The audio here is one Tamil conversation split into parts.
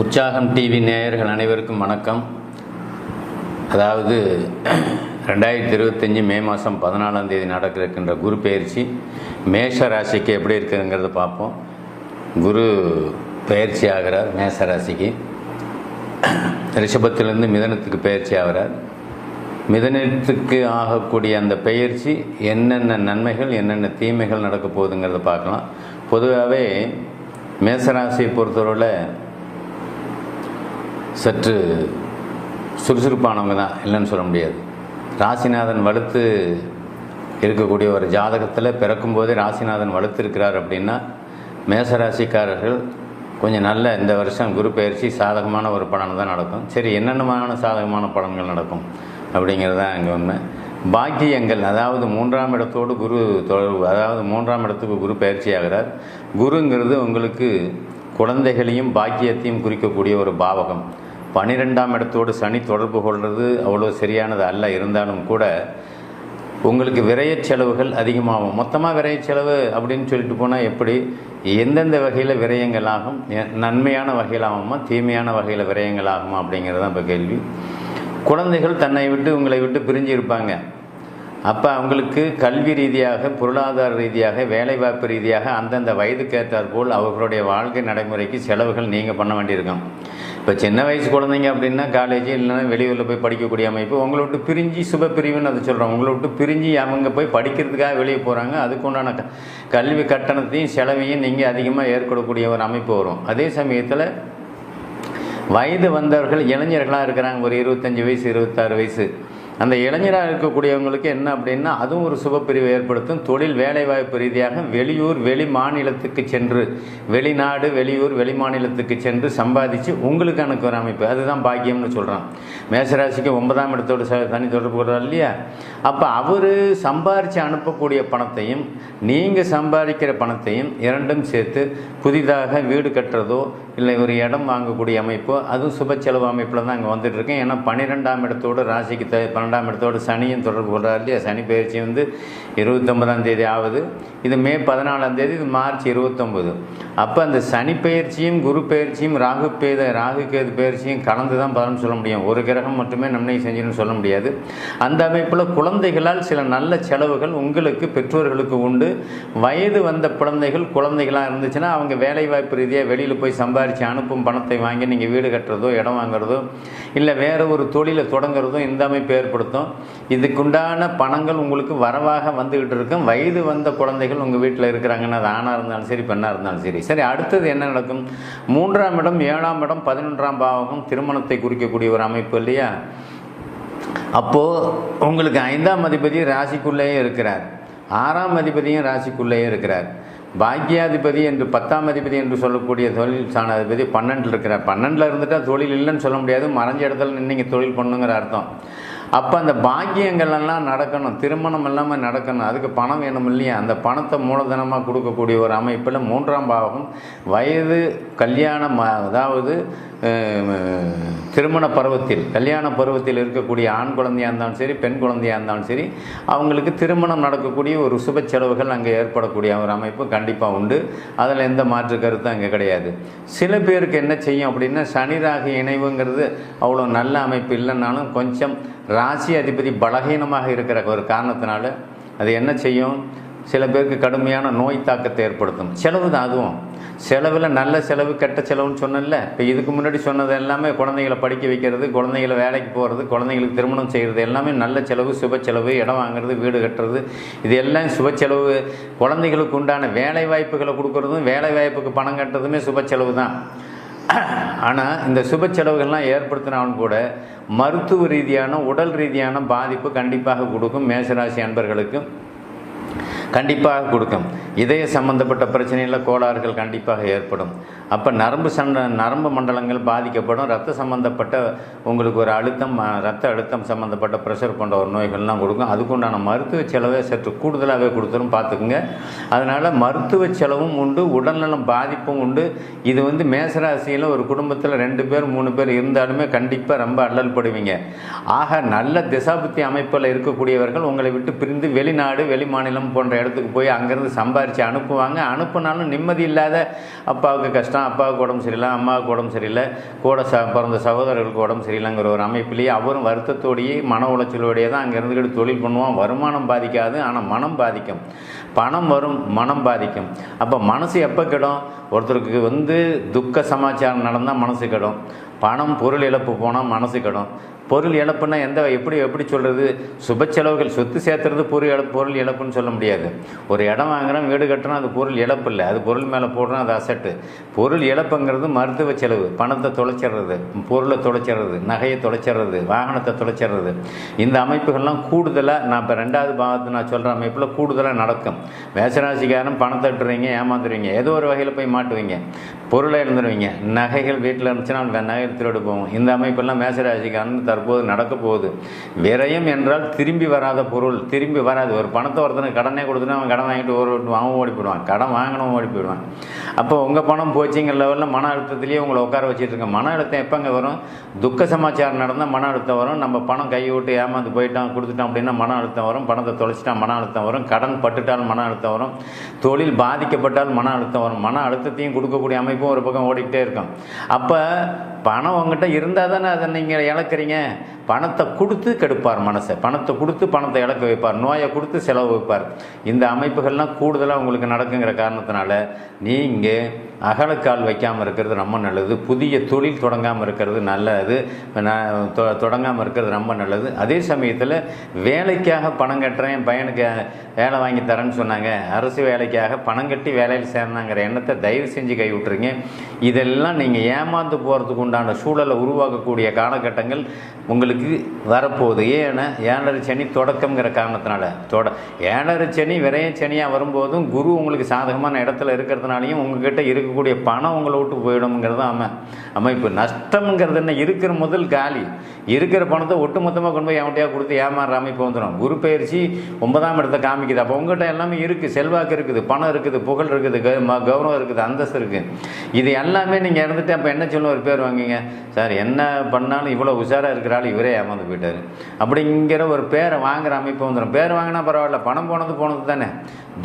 உற்சாகம் டிவி நேயர்கள் அனைவருக்கும் வணக்கம். அதாவது ரெண்டாயிரத்தி இருபத்தஞ்சி மே மாதம் பதினாலாம் தேதி நடக்க இருக்கின்ற குரு பயிற்சி மேஷ ராசிக்கு எப்படி இருக்குதுங்கிறத பார்ப்போம். குரு பயிற்சி ஆகிறார் மேஷ ராசிக்கு. ரிஷபத்திலிருந்து மிதனத்துக்கு பயிற்சி ஆகிறார். மிதனத்துக்கு ஆகக்கூடிய அந்த பயிற்சி என்னென்ன நன்மைகள் என்னென்ன தீமைகள் நடக்க போகுதுங்கிறத பார்க்கலாம். பொதுவாகவே மேசராசியை பொறுத்தவரையில் சற்று சுறுசுறுப்பானவங்க தான் இல்லைன்னு சொல்ல முடியாது. ராசிநாதன் வலுத்து இருக்கக்கூடிய ஒரு ஜாதகத்தில் பிறக்கும்போதே ராசிநாதன் வலுத்து இருக்கிறார் அப்படின்னா மேசராசிக்காரர்கள் கொஞ்சம் நல்ல இந்த வருஷம் குரு பயிற்சி சாதகமான ஒரு பலன் தான் நடக்கும். சரி என்னென்னமான சாதகமான பலன்கள் நடக்கும் அப்படிங்கிறது தான் இங்கே உண்மை. பாக்கியங்கள் அதாவது மூன்றாம் இடத்தோடு குரு தொடர்பு அதாவது மூன்றாம் இடத்துக்கு குரு பயிற்சி ஆகிறார். குருங்கிறது உங்களுக்கு குழந்தைகளையும் பாக்கியத்தையும் குறிக்கக்கூடிய ஒரு பாவகம். பன்னிரெண்டாம் இடத்தோடு சனி தொடர்பு கொள்வது அவ்வளோ சரியானது அல்ல. இருந்தாலும் கூட உங்களுக்கு விரைய செலவுகள் அதிகமாகும். மொத்தமாக விரைய செலவு அப்படின்னு சொல்லிட்டு போனால் எப்படி? எந்தெந்த வகையில் விரயங்கள் ஆகும் நன்மையான வகையில் ஆகுமா தீமையான வகையில் விரயங்கள் ஆகுமா அப்படிங்கிறது தான் இப்போ கேள்வி. குழந்தைகள் தன்னை விட்டு உங்களை விட்டு பிரிஞ்சு இருப்பாங்க. அப்போ அவங்களுக்கு கல்வி ரீதியாக பொருளாதார ரீதியாக வேலைவாய்ப்பு ரீதியாக அந்தந்த வயதுக்கேற்றாற்போல் அவர்களுடைய வாழ்க்கை நடைமுறைக்கு செலவுகள் நீங்கள் பண்ண வேண்டியிருக்கும். இப்போ சின்ன வயசு குழந்தைங்க அப்படின்னா காலேஜ் இல்லைன்னா வெளியூரில் போய் படிக்கக்கூடிய அமைப்பு உங்களை விட்டு பிரிஞ்சு சுப பிரிவுன்னு அதை சொல்கிறோம் உங்களை விட்டு பிரிஞ்சு அவங்க போய் படிக்கிறதுக்காக வெளியே போகிறாங்க அதுக்கு உண்டான கல்வி கட்டணத்தையும் செலவையும் நீங்கள் அதிகமாக ஏற்படக்கூடிய ஒரு அமைப்பு வரும். அதே சமயத்தில் வயது வந்தவர்கள் இளைஞர்களாக இருக்கிறாங்க. ஒரு இருபத்தஞ்சி வயசு இருபத்தாறு வயசு. அந்த இளைஞராக இருக்கக்கூடியவங்களுக்கு என்ன அப்படின்னா அதுவும் ஒரு சுபப்பிரிவு ஏற்படுத்தும். தொழில் வேலைவாய்ப்பு ரீதியாக வெளியூர் வெளி மாநிலத்துக்கு சென்று வெளிநாடு வெளியூர் வெளி மாநிலத்துக்கு சென்று சம்பாதிச்சு உங்களுக்கு ஒரு அமைப்பு. அதுதான் பாக்கியம்னு சொல்கிறான் மேசராசிக்கு ஒன்பதாம் இடத்தோடு ச தனி தொடர்பு கொள்றார் இல்லையா? அப்போ அவர் சம்பாரித்து அனுப்பக்கூடிய பணத்தையும் நீங்கள் சம்பாதிக்கிற பணத்தையும் இரண்டும் சேர்த்து புதிதாக வீடு கட்டுறதோ இல்லை ஒரு இடம் வாங்கக்கூடிய அமைப்போ அதுவும் சுப செலவு அமைப்பில் தான் அங்கே வந்துட்டு இருக்கேன். ஏன்னா பன்னிரெண்டாம் இடத்தோடு ராசிக்கு த பன்னெண்டாம் இடத்தோடு சனியும் தொடர்பு கொள்கிறார் இல்லையா? சனி பயிற்சி வந்து இருபத்தொம்பதாம் தேதி ஆகுது. இது மே பதினாலாம் தேதி இது மார்ச் இருபத்தொம்பது அப்போ அந்த சனி பயிற்சியும் குரு பயிற்சியும் ராகு பேத ராகு கேது பயிற்சியும் கலந்து தான் பலன் சொல்ல முடியும். ஒரு கிரகம் மட்டுமே நன்மை செஞ்சுன்னு சொல்ல முடியாது. அந்த அமைப்பில் குழந்தைகளால் சில நல்ல செலவுகள் உங்களுக்கு பெற்றோர்களுக்கு உண்டு. வயது வந்த குழந்தைகள் குழந்தைகளாக இருந்துச்சுன்னா அவங்க வேலைவாய்ப்பு ரீதியாக வெளியில் போய் சம்பாரித்து அனுப்பும் பணத்தை வாங்கி நீங்கள் வீடு கட்டுறதோ இடம் வாங்குறதோ இல்லை வேறு ஒரு தொழிலை தொடங்குறதும் இந்த அமைப்பு ஏற்படுத்தும். இதுக்குண்டான பணங்கள் உங்களுக்கு வரவாக வந்துக்கிட்டு இருக்கும். வயது வந்த குழந்தைகள் உங்கள் வீட்டில் இருக்கிறாங்கன்னா அது ஆணாக இருந்தாலும் சரி பெண்ணாக இருந்தாலும் சரி. சரி அடுத்தது என்ன நடக்கும்? மூன்றாம் இடம் ஏழாம் இடம் பதினொன்றாம் பாவகம் திருமணத்தை குறிக்கக்கூடிய ஒரு அமைப்பு இல்லையா? அப்போது உங்களுக்கு ஐந்தாம் அதிபதி ராசிக்குள்ளேயே இருக்கிறார். ஆறாம் அதிபதியும் ராசிக்குள்ளேயே இருக்கிறார். பாக்கியாதிபதி என்று பத்தாம் அதிபதி என்று சொல்லக்கூடிய தொழில் சாணாதிபதி பன்னெண்டில் இருக்கிறார். பன்னெண்டில் இருந்துட்டால் தொழில் இல்லைன்னு சொல்ல முடியாது. மறைஞ்ச இடத்துல நின்று தொழில் பண்ணுங்கிற அர்த்தம். அப்போ அந்த பாக்கியங்கள் எல்லாம் நடக்கணும். திருமணம் இல்லாமல் நடக்கணும். அதுக்கு பணம் வேணும் இல்லையா? அந்த பணத்தை மூலதனமாக கொடுக்கக்கூடிய ஒரு அமைப்பில் மூன்றாம் பாவகம் வயது கல்யாணம் அதாவது திருமண பருவத்தில் கல்யாண பருவத்தில் இருக்கக்கூடிய ஆண் குழந்தையாக இருந்தாலும் சரி பெண் குழந்தையாக இருந்தாலும் சரி அவங்களுக்கு திருமணம் நடக்கக்கூடிய ஒரு சுப செலவுகள் அங்கே ஏற்படக்கூடிய ஒரு அமைப்பு கண்டிப்பாக உண்டு. அதில் எந்த மாற்று கருத்தும் அங்கே கிடையாது. சில பேருக்கு என்ன செய்யும் அப்படின்னா சனி ராகு இணைவுங்கிறது அவ்வளோ நல்ல அமைப்பு இல்லைன்னாலும் கொஞ்சம் ராசி அதிபதி பலகீனமாக இருக்கிற ஒரு காரணத்தினால அது என்ன செய்யும்? சில பேருக்கு கடுமையான நோய் தாக்கத்தை ஏற்படுத்தும். செலவு தான் அதுவும். செலவில் நல்ல செலவு கெட்ட செலவுன்னு சொன்னேன்ல. இப்போ இதுக்கு முன்னாடி சொன்னது எல்லாமே குழந்தைகளை படிக்க வைக்கிறது குழந்தைகளை வேலைக்கு போகிறது குழந்தைங்களுக்கு திருமணம் செய்கிறது எல்லாமே நல்ல செலவு சுப செலவு இடம் வாங்குறது வீடு கட்டுறது. இது எல்லாம் சுப செலவு. குழந்தைகளுக்கு உண்டான வேலை வாய்ப்புகளை கொடுக்கறதும் வேலை வாய்ப்புக்கு பணம் கட்டுறதுமே சுப செலவு தான். ஆனால் இந்த சுப செலவுகள்லாம் ஏற்படுத்தினாலும் கூட மருத்துவ ரீதியான உடல் ரீதியான பாதிப்பு கண்டிப்பாக கொடுக்கும் மேசராசி அன்பர்களுக்கு. கண்டிப்பாக கொடுக்கும். இதய சம்பந்தப்பட்ட பிரச்சனையில் கோளாறுகள் கண்டிப்பாக ஏற்படும். அப்போ நரம்பு சண்ட நரம்பு மண்டலங்கள் பாதிக்கப்படும். ரத்த சம்பந்தப்பட்ட உங்களுக்கு ஒரு அழுத்தம் ரத்த அழுத்தம் சம்மந்தப்பட்ட ப்ரெஷர் போன்ற ஒரு நோய்கள்லாம் கொடுக்கும். அதுக்குண்டான மருத்துவ செலவை சற்று கூடுதலாகவே கொடுத்துரும் பார்த்துக்குங்க. அதனால் மருத்துவ செலவும் உண்டு உடல்நலம் பாதிப்பும் உண்டு. இது வந்து மேசராசியில் ஒரு குடும்பத்தில் ரெண்டு பேர் மூணு பேர் இருந்தாலுமே கண்டிப்பாக ரொம்ப அல்லல் படுவீங்க. ஆக நல்ல திசாபுத்தி அமைப்பில் இருக்கக்கூடியவர்கள் உங்களை விட்டு பிரிந்து வெளிநாடு வெளி மாநிலம் போன்ற இடத்துக்கு போய் அங்கேருந்து சம்பாரித்து அனுப்புவாங்க. அனுப்புனாலும் நிம்மதி இல்லாத அப்பாவுக்கு கஷ்டம். அப்பாவுக்கு உடம்பு சரியில்லை அம்மாவுக்கு உடம்பு சரியில்லை கூட ச பிறந்த சகோதரர்களுக்கு உடம்பு சரியில்லைங்கிற ஒரு அமைப்பிலேயே அவரும் வருத்தத்தோடையே மன உளைச்சலோடையே தான் அங்கே இருந்துக்கிட்டு தொழில் பண்ணுவான். வருமானம் பாதிக்காது ஆனால் மனம் பாதிக்கும். பணம் வரும் மனம் பாதிக்கும். அப்போ மனசு எப்போ கெடும்? ஒருத்தருக்கு வந்து துக்க சமாச்சாரம் நடந்தால் மனசு கெடும். பணம் பொருள் இழப்பு போனால் மனசு கெடும். பொருள் இழப்புன்னா எந்த எப்படி எப்படி சொல்கிறது சுப செலவுகள் சொத்து சேர்த்துறது பொருள் இழப்பு பொருள் இழப்புன்னு சொல்ல முடியாது. ஒரு இடம் வாங்குறோம் வீடு கட்டுறோம் அது பொருள் இழப்பு இல்லை. அது பொருள் மேலே போடுறோம் அது அசட்டு பொருள் இழப்புங்கிறது மருத்துவ செலவு. பணத்தை தொலைச்சிடுறது பொருளை தொலைச்சிடுறது நகையை தொலைச்சிடுறது வாகனத்தை தொலைச்சிடுறது. இந்த அமைப்புகள்லாம் கூடுதலாக நான் இப்போ ரெண்டாவது பாகத்தை நான் சொல்கிற அமைப்பில் கூடுதலாக நடக்கும். மேசராசிக்காரன் பணத்தை விட்டுறீங்க ஏமாந்துருவீங்க. ஏதோ ஒரு வகையில் போய் மாட்டுவீங்க. பொருளை இழந்துருவீங்க. நகைகள் வீட்டில் இருந்துச்சுன்னா நகை திருடு போவோம். இந்த அமைப்பெல்லாம் மேசராசிக்காரன் தற்போது நடக்க போகுது. விரயம் என்றால் திரும்பி வராத பொருள். திரும்பி வராது. ஒரு பணத்தை ஒருத்தனுக்கு கடனே கொடுத்துனா அவன் கடன் வாங்கிட்டு ஒரு அவன் ஓடி போயிடுவான். கடன் வாங்கினவன் ஓடி போயிடுவான். அப்போ உங்கள் பணம் போச்சுங்கிற லெவலில் மன அழுத்தத்திலேயே உங்களை உட்கார வச்சுட்டு மன அழுத்தம் எப்போங்க வரும்? துக்க சமாச்சாரம் நடந்தால் மன அழுத்தம் வரும். நம்ம பணம் கை விட்டு ஏமாந்து போயிட்டான் கொடுத்துட்டோம் அப்படின்னா மன அழுத்தம் வரும். பணத்தை தொலைச்சிட்டால் மன அழுத்தம் வரும். கடன் பட்டுட்டால் மன அழுத்தம் வரும். தொழில் பாதிக்கப்பட்டால் மன அழுத்தம் வரும். மன அழுத்தத்தையும் கொடுக்கக்கூடிய அமைப்பும் ஒரு பக்கம் ஓடிக்கிட்டே இருக்கும். அப்போ பணம் உங்ககிட்ட இருந்தால் தானே அதை நீங்கள் இழக்கிறீங்க? பணத்தை கொடுத்து கெடுப்பார் மனசை. பணத்தை கொடுத்து பணத்தை இழக்க வைப்பார். நோயை கொடுத்து செலவு வைப்பார். இந்த அமைப்புகள்லாம் கூடுதலாக உங்களுக்கு நடக்குங்கிற காரணத்தினால நீங்கள் அகலக்கால் வைக்காமல் இருக்கிறது ரொம்ப நல்லது. புதிய தொழில் தொடங்காமல் இருக்கிறது நல்லது. நான் தொ- தொடங்காமல் இருக்கிறது ரொம்ப நல்லது. அதே சமயத்தில் வேலைக்காக பணம் கட்டுறேன் என் பையனுக்கு வேலை வாங்கி தரேன்னு சொன்னாங்க. அரசு வேலைக்காக பணம் கட்டி வேலையில் சேர்ந்தாங்கிற எண்ணத்தை தயவு செஞ்சு கைவிட்டுருங்க. இதெல்லாம் நீங்கள் ஏமாந்து போகிறதுக்கு உண்டான சூழலை உருவாக்கக்கூடிய காலகட்டங்கள் உங்களுக்கு வரப்போகுது. ஏன்னா ஏழரை சனி தொடக்கம்ங்கிற காரணத்தினால தொட ஏழரை சனி விரைய சனியாக வரும்போதும் குரு உங்களுக்கு சாதகமான இடத்துல இருக்கிறதுனாலையும் உங்ககிட்ட இருக்கக்கூடிய பணம் உங்களை விட்டு போயிடும்ங்கிறது அமை அமைப்பு. நஷ்டம்ங்கிறது என்ன? இருக்கிற முதல் காலி. இருக்கிற பணத்தை ஒட்டு மொத்தமாக கொண்டு போய் எவன்கிட்டயா கொடுத்து ஏமாறுற அமைப்பு வந்துடும் குரு பயிற்சி ஒன்பதாம் இடத்தை காமிக்குது. அப்போ உங்ககிட்ட எல்லாமே இருக்குது செல்வாக்கு இருக்குது. பணம் இருக்குது. புகழ் இருக்குது. க- ம- கௌரவம் இருக்குது. அந்தஸ்து இருக்குது இது எல்லாமே நீங்கள் இறந்துட்டு அப்போ என்ன சொல்லுவோம் ஒரு பேர் வாங்கிங்க. சார் என்ன பண்ணாலும் இவ்வளோ உஷாராக இருக்கிறாள் இவரே ஏமாந்து போயிட்டாரு. அப்படிங்கிற ஒரு பேரை வாங்குற அமைப்பு வந்துடும் பேர் வாங்கினா பரவாயில்ல பணம் போனது போனது தானே.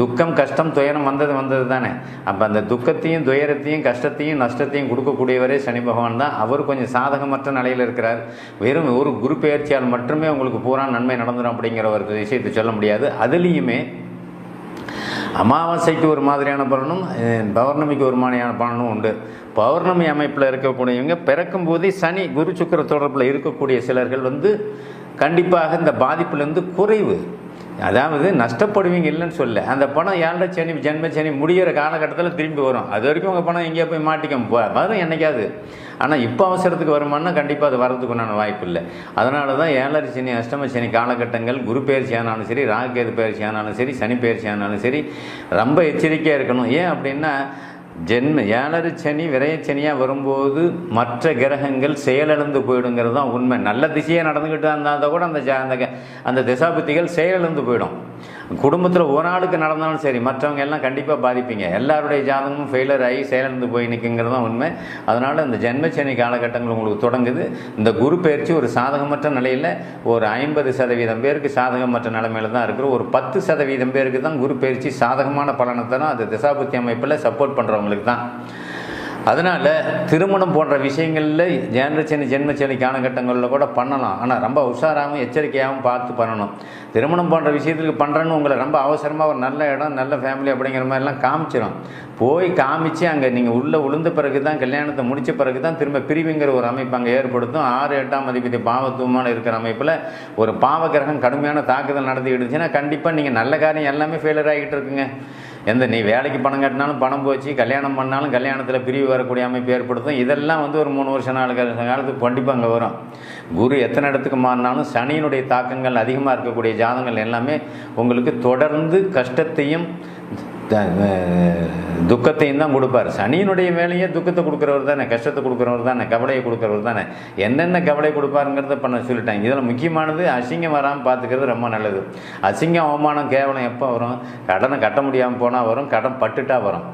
துக்கம் கஷ்டம் துயரம் வந்தது வந்தது தானே. அப்போ அந்த துக்கத்தையும் துயரத்தையும் கஷ்டத்தையும் நஷ்டத்தையும் கொடுக்கக்கூடியவரே சனி பகவான் தான். அவர் கொஞ்சம் சாதகமற்ற நிலையில் இருக்கிறார். வெறும் ஒரு குரு பெயர்ச்சியால் மட்டுமே உங்களுக்கு பூரா நன்மை நடந்துடும் அப்படிங்கிற ஒரு விஷயத்தை சொல்ல முடியாது. அதுலேயுமே அமாவாசைக்கு ஒரு மாதிரியான பலனும் பௌர்ணமிக்கு ஒரு மாதிரியான பலனும் உண்டு. பௌர்ணமி அமைப்பில் இருக்கக்கூடியவங்க பிறக்கும் போதே சனி குரு சுக்கிர தொடர்பில் இருக்கக்கூடிய சிலர்கள் வந்து கண்டிப்பாக இந்த பாதிப்புலேருந்து குறைவு அதாவது நஷ்டப்படுவீங்க இல்லைன்னு சொல்ல அந்த பணம் ஏழரை சனி ஜென்ம சனி முடியிற காலகட்டத்தில் திரும்பி வரும். அது வரைக்கும் உங்கள் பணம் எங்கேயோ போய் மாட்டிக்கும். போ- வரும் என்னைக்காவது. ஆனால் இப்போ அவசரத்துக்கு வருமானா கண்டிப்பாக அது வரதுக்கு உண்டான வாய்ப்பு இல்லை. அதனால தான் ஏழரை சனி அஷ்டம சனி காலகட்டங்கள் குரு பயிற்சி ஆனாலும் சரி ராகுகேது பயிற்சி ஆனாலும் சரி சனி பயிற்சி ஆனாலும் சரி ரொம்ப எச்சரிக்கையாக இருக்கணும். ஏன் அப்படின்னா ஜென்ம ஏழரை சனி விரயச்சனியாக வரும்போது மற்ற கிரகங்கள் செயலிழந்து போயிடுங்கிறது தான் உண்மை. நல்ல திசையாக நடந்துக்கிட்டு இருந்தால் கூட அந்த அந்த க- அந்த திசாபுத்திகள் செயலிழந்து போயிடும். குடும்பத்தில் ஒரு ஆளுக்கு நடந்தாலும் சரி மற்றவங்க எல்லாம் கண்டிப்பாக பாதிப்பீங்க. எல்லாருடைய ஜாதகமும் ஃபெயிலர் ஆகி செயலிழந்து போய் நிற்குங்கிறது தான் உண்மை. அதனால் இந்த ஜென்மச்சனி காலகட்டங்கள் உங்களுக்கு தொடங்குது. இந்த குரு பயிற்சி ஒரு சாதகமற்ற நிலையில் ஒரு ஐம்பது சதவீதம் பேருக்கு சாதகமற்ற நிலைமையில் தான் இருக்கிற ஒரு பத்து சதவீதம் பேருக்கு தான் குரு பயிற்சி சாதகமான பலனை தரும். அது திசாபுத்தி அமைப்பில் சப்போர்ட் பண்ணுறவங்களுக்கு தான் அதனால் திருமணம் போன்ற விஷயங்களில் ஜென்ரச்சனி ஜென்மச்சேனி காலகட்டங்களில் கூட பண்ணலாம். ஆனால் ரொம்ப உஷாராகவும் எச்சரிக்கையாகவும் பார்த்து பண்ணணும். திருமணம் போன்ற விஷயத்துக்கு பண்ணுறேன்னு உங்களை ரொம்ப அவசரமாக ஒரு நல்ல இடம் நல்ல ஃபேமிலி அப்படிங்கிற மாதிரிலாம் காமிச்சிடும் போய் காமிச்சு அங்கே நீங்கள் உள்ளே உளுந்த பிறகு தான் கல்யாணத்தை முடித்த பிறகு தான் திரும்ப பிரிவுங்கிற ஒரு அமைப்பு அங்கே ஏற்படுத்தும். ஆறு எட்டாம் அதிபதி பாவத்துவமான இருக்கிற அமைப்பில் ஒரு பாவ கிரகம் கடுமையான தாக்குதல் நடத்திக்கிடுச்சுன்னா கண்டிப்பாக நீங்கள் நல்ல காரியம் எல்லாமே ஃபெயிலியர் ஆகிட்டு இருக்குங்க. எந்த நீ வேலைக்கு பணம் கட்டினாலும் பணம் போச்சு கல்யாணம் பண்ணாலும் கல்யாணத்தில் பிரிவு வரக்கூடிய அமைப்பு ஏற்படுத்தும். இதெல்லாம் வந்து ஒரு மூணு வருஷம் நாலு காலத்துக்கு கண்டிப்பாக அங்கே வரும். குரு எத்தனை இடத்துக்கு மாறினாலும் சனியினுடைய தாக்கங்கள் அதிகமாக இருக்கக்கூடிய ஜாதங்கள் எல்லாமே உங்களுக்கு தொடர்ந்து கஷ்டத்தையும் துக்கத்தையும் தான் கொடுப்பார். சனியினுடைய வேலையே துக்கத்தை கொடுக்குறவர் தானே கஷ்டத்தை கொடுக்குறவர் தானே கவலையை கொடுக்குறவர் தானே. என்னென்ன கவலை கொடுப்பாருங்கிறத பண்ண சொல்லிட்டாங்க. இதில் முக்கியமானது அசிங்கம் வராமல் பார்த்துக்கிறது ரொம்ப நல்லது. அசிங்கம் அவமானம் கேவலம் எப்போ வரும்? கடனை கட்ட முடியாமல் போனால் வரும் கடன் பட்டுட்டா வரும்.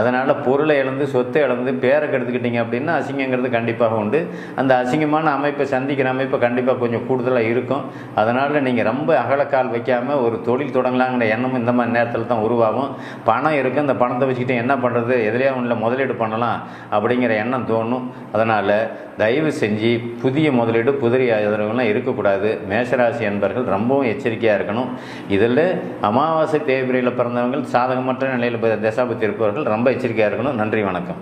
அதனால் பொருளை இழந்து சொத்தை இழந்து பேரை கெடுத்துக்கிட்டீங்க அப்படின்னா அசிங்கங்கிறது கண்டிப்பாக உண்டு. அந்த அசிங்கமான அமைப்பை சந்திக்கிற அமைப்பை கண்டிப்பாக கொஞ்சம் கூடுதலாக இருக்கும். அதனால் நீங்கள் ரொம்ப அகலக்கால் வைக்காமல் ஒரு தொழில் தொடங்கலாங்கிற எண்ணமும் இந்த மாதிரி நேரத்தில் தான் உருவாகும். பணம் இருக்குது அந்த பணத்தை வச்சுக்கிட்டு என்ன பண்ணுறது எதுலையா ஒன்றில் முதலீடு பண்ணலாம் அப்படிங்கிற எண்ணம் தோணும். அதனால் தயவு செஞ்சு புதிய முதலீடு புதிரி ஆதரவுலாம் இருக்கக்கூடாது. மேஷராசி என்பர்கள் ரொம்பவும் எச்சரிக்கையாக இருக்கணும். இதில் அமாவாசை தேய்பிரையில் பிறந்தவங்கள் சாதகமற்ற நிலையில் தசாபத்தி இருப்பவர்கள் ரொம்ப ரொம்ப எச்சரிக்கையாக இருக்கணும். நன்றி வணக்கம்.